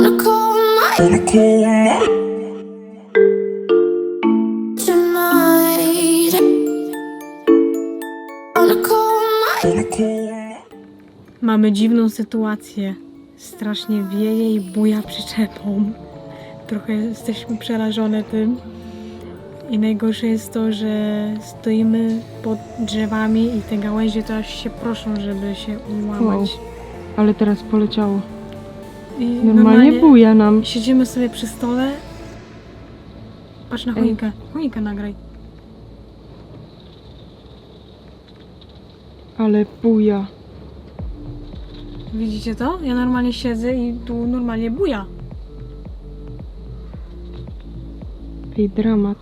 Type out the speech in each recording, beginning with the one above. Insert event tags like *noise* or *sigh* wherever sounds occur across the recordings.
On a cold night On a cold night. tonight. On a cold night. On a cold night. Mamy dziwną sytuację. Strasznie wieje i buja przyczepą. Trochę jesteśmy przerażone tym. I najgorsze jest to, że stoimy pod drzewami i te gałęzie to aż się proszą, żeby się ułamać. Ale teraz poleciało. I Normalnie buja nam. Siedzimy sobie przy stole. Patrz na choinkę. Choinkę nagraj. Ale buja. Widzicie to? Ja normalnie siedzę i tu normalnie buja. Ej, dramat.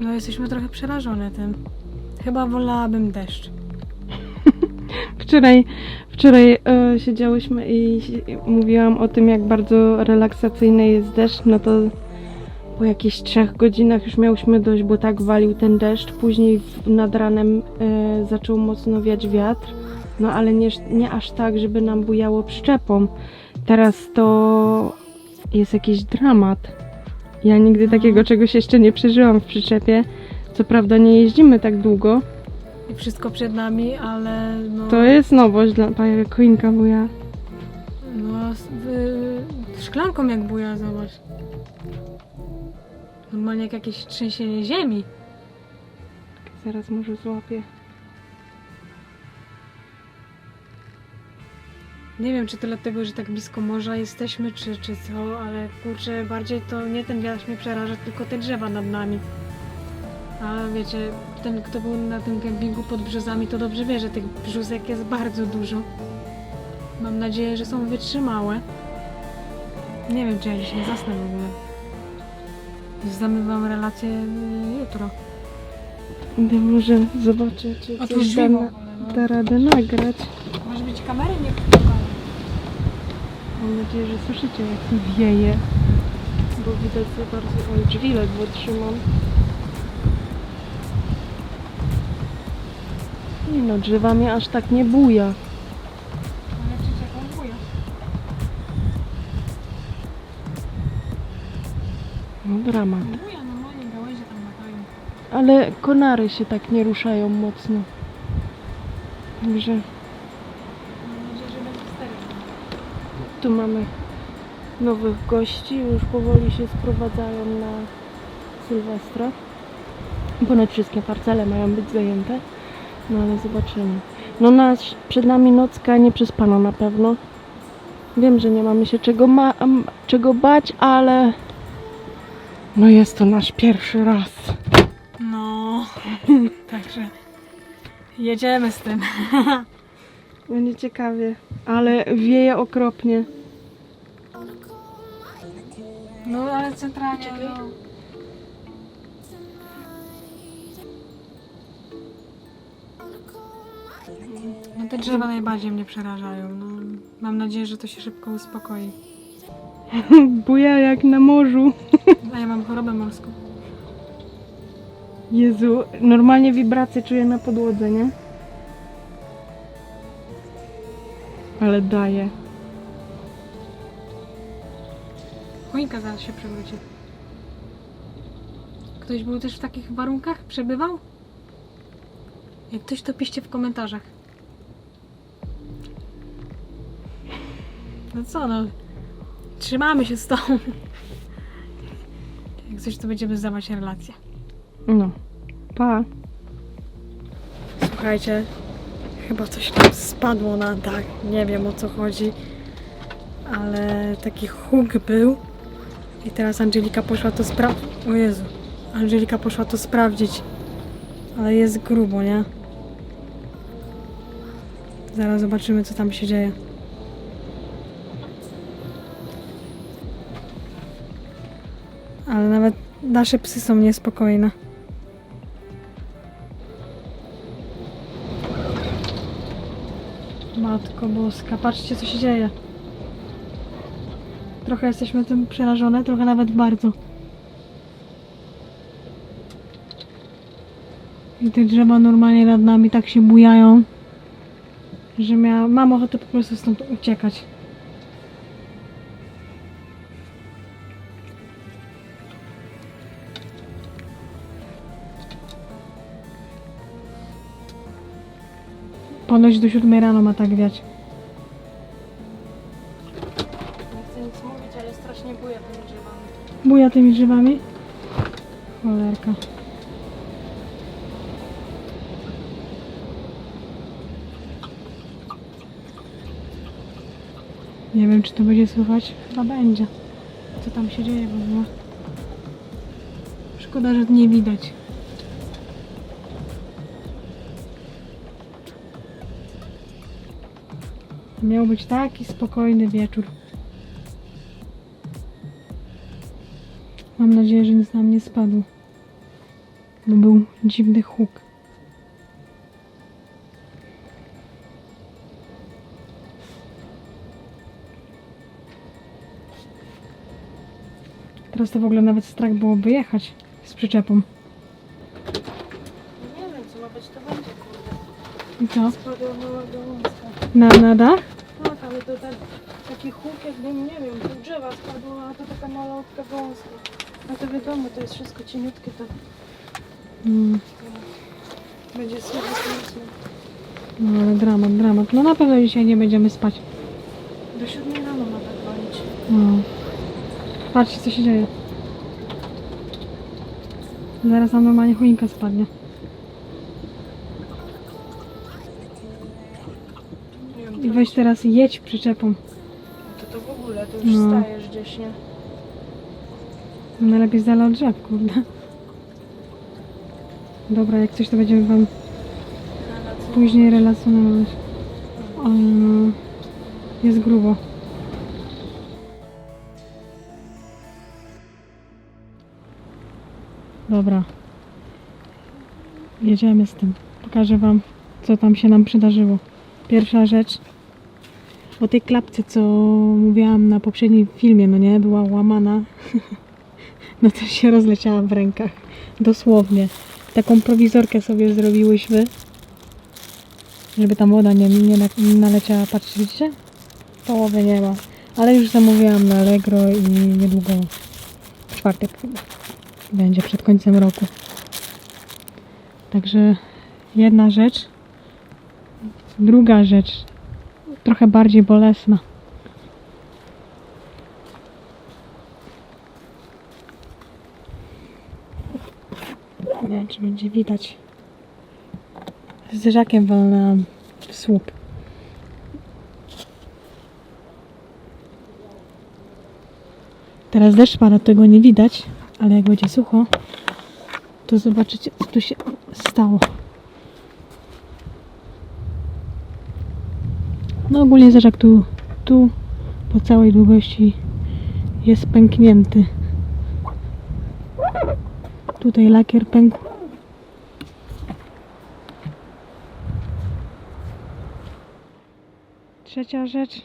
No jesteśmy trochę przerażone tym. Chyba wolałabym deszcz. Wczoraj, wczoraj e, siedziałyśmy i si- mówiłam o tym, jak bardzo relaksacyjny jest deszcz, no to po jakichś trzech godzinach już miałyśmy dość, bo tak walił ten deszcz. Później nad ranem e, zaczął mocno wiać wiatr, no ale nie, nie aż tak, żeby nam bujało przyczepą. Teraz to jest jakiś dramat. Ja nigdy takiego czegoś jeszcze nie przeżyłam w przyczepie. Co prawda nie jeździmy tak długo, I wszystko przed nami, ale no... to jest nowość dla pana Koinka buja. No, z- y, szklanką jak buja, zobacz. Normalnie jak jakieś trzęsienie ziemi. Zaraz może złapię. Nie wiem, czy to dlatego, że tak blisko morza jesteśmy, czy, czy co, ale kurczę, bardziej to nie ten wiatr mnie przeraża, tylko te drzewa nad nami. A wiecie, ten, kto był na tym kempingu pod brzozami, to dobrze wie, że tych brzózek jest bardzo dużo. Mam nadzieję, że są wytrzymałe. Nie wiem, czy ja dziś nie zasnę w ogóle. Zdamy wam relację jutro. Idę może zobaczę, czy Otwórz coś da, na, no. da radę nagrać. Masz być kamery? Nie. Mam nadzieję, że słyszycie jak tu wieje. Bo widać za bardzo... Oj, drzwi ledwo trzymam. Nie no, drzewami aż tak nie buja. No dramat. Buja, tam. Ale konary się tak nie ruszają mocno. Także Mam nadzieję, że będzie stereo. tu mamy nowych gości. Już powoli się sprowadzają na Sylwestra. Ponad wszystkie parcele mają być zajęte. No ale zobaczymy. No nas, przed nami nocka nie przespana na pewno. Wiem, że nie mamy się czego, ma, czego bać, ale no jest to nasz pierwszy raz. No, *laughs* także jedziemy z tym. *laughs* Będzie ciekawie, ale wieje okropnie. No ale centralnie. No. No te drzewa najbardziej mnie przerażają. No, mam nadzieję, że to się szybko uspokoi. *laughs* Buja jak na morzu. *laughs* A ja mam chorobę morską. Jezu, normalnie wibracje czuję na podłodze, nie? Ale daje. Choinka zaraz się przewróci. Ktoś był też w takich warunkach? Przebywał? Jak ktoś to piszcie w komentarzach. No co no. Trzymamy się z tą. Jak coś to będziemy zdawać relację. No. Pa. Słuchajcie, chyba coś tam spadło na dach. Nie wiem o co chodzi. Ale taki huk był. I teraz Angelika poszła to sprawdzić. O Jezu. Angelika poszła to sprawdzić. Ale jest grubo, nie? Zaraz zobaczymy co tam się dzieje. Nasze psy są niespokojne. Matko boska, patrzcie co się dzieje. Trochę jesteśmy tym przerażone, trochę nawet bardzo. I te drzewa normalnie nad nami tak się bujają, że mam ochotę po prostu stąd uciekać. Ponoć do 7 rano ma tak wiać. Nie chcę nic mówić, ale strasznie buja tymi drzewami. Buja tymi drzewami. Cholerka. Nie wiem, czy to będzie słychać. Chyba będzie. Co tam się dzieje w ogóle. Szkoda, że nie widać. Miał być taki spokojny wieczór. Mam nadzieję, że nic nam nie spadło. Bo był dziwny huk. Teraz to w ogóle nawet strach byłoby jechać z przyczepą. Nie wiem, co ma być, to będzie, kurde. I co? Spadła mała gałązka. Na, na dach? Tak, ale to tak, taki huk jakbym, nie wiem, pół drzewa spadło, a to taka malutka gałązka. A to wiadomo, to jest wszystko cieniutkie, to Mm, będzie słychać nic. no ale dramat, dramat. No na pewno dzisiaj nie będziemy spać. Do siódmej rano ma tak walić. No. Patrzcie, co się dzieje. Zaraz nam normalnie choinka spadnie. I weź teraz jedź przyczepą. to, to w ogóle, to już No. stajesz gdzieś, nie? Najlepiej z dala od drzew, kurde. Dobra, jak coś to będziemy wam później relacjonować. No, jest grubo. Dobra. Jedziemy z tym. Pokażę wam, co tam się nam przydarzyło. Pierwsza rzecz. O tej klapce, co mówiłam na poprzednim filmie, no nie? Była łamana. *laughs* No to się rozleciała w rękach. Dosłownie. Taką prowizorkę sobie zrobiłyśmy. Żeby tam woda nie, nie, na- nie naleciała. Patrzcie, widzicie? Połowy nie ma. Ale już zamówiłam na Allegro i niedługo w czwartek. Będzie przed końcem roku. Także jedna rzecz. Druga rzecz. Trochę bardziej bolesna. Nie wiem, czy będzie widać. Zderzakiem walnęłam w słup. Teraz deszcz pada, tego nie widać, ale jak będzie sucho, to zobaczycie, co tu się stało. No ogólnie zderzak tu, tu po całej długości jest pęknięty. Tutaj lakier pękł. Trzecia rzecz.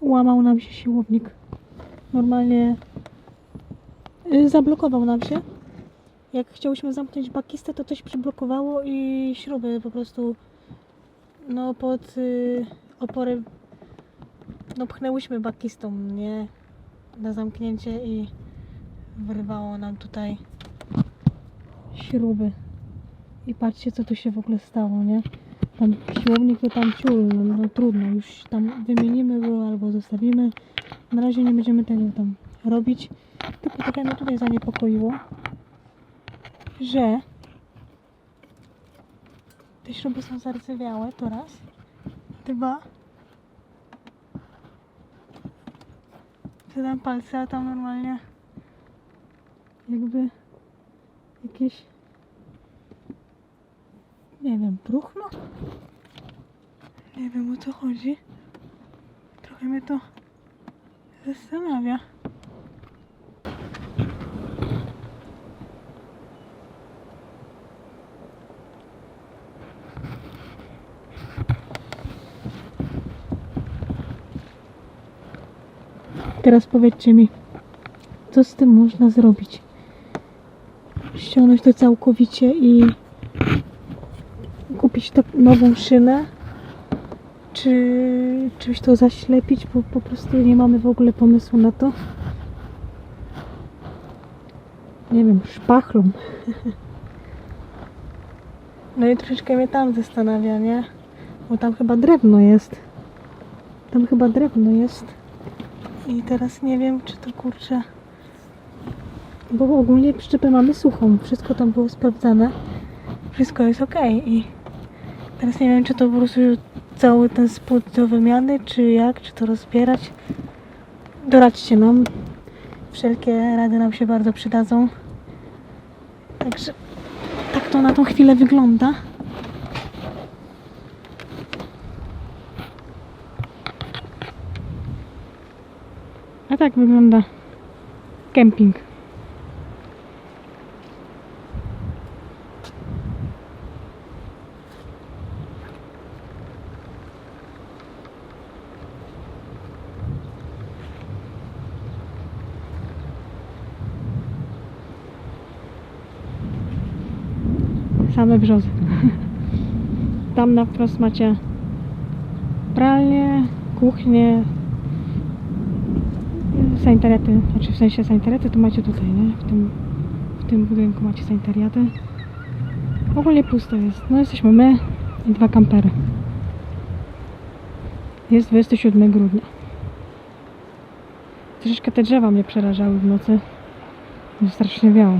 Łamał nam się siłownik. Normalnie y, zablokował nam się jak chciałyśmy zamknąć bakistę, to coś przyblokowało i śruby po prostu no pod y, opory no pchnęłyśmy bakistą, nie? Na zamknięcie i wyrwało nam tutaj śruby. I patrzcie co tu się w ogóle stało, nie? Tam siłownik to tam ciul, no, no trudno, już tam wymienimy go albo zostawimy. Na razie nie będziemy tego tam robić. Tylko trochę mnie tutaj zaniepokoiło że te śruby są zardzewiałe, to raz. Dwa. Zadam palce, a tam normalnie jakby jakieś nie wiem, próchno? Nie wiem o co chodzi. Trochę mnie to zastanawia. Teraz powiedzcie mi, co z tym można zrobić? Ściągnąć to całkowicie i kupić nową szynę? Czy czy czymś to zaślepić, bo po prostu nie mamy w ogóle pomysłu na to. Nie wiem, szpachlą. *laughs* No i troszeczkę mnie tam zastanawia, nie? Bo tam chyba drewno jest. Tam chyba drewno jest. I teraz nie wiem, czy to kurczę. Bo ogólnie przyczepę mamy suchą. Wszystko tam było sprawdzane. Wszystko jest ok. I teraz nie wiem, czy to po prostu cały ten spód do wymiany, czy jak, czy to rozbierać. Doradźcie nam. Wszelkie rady nam się bardzo przydadzą. Także tak to na tą chwilę wygląda. A tak wygląda kemping. Same brzozy. Tam na wprost macie pralnię, kuchnię, sanitariaty, znaczy w sensie sanitariaty to macie tutaj, nie? W tym, w tym budynku macie sanitariaty. Ogólnie pusto jest. No jesteśmy my i dwa kampery. Jest 27 grudnia. Troszeczkę te drzewa mnie przerażały w nocy. Strasznie wiało.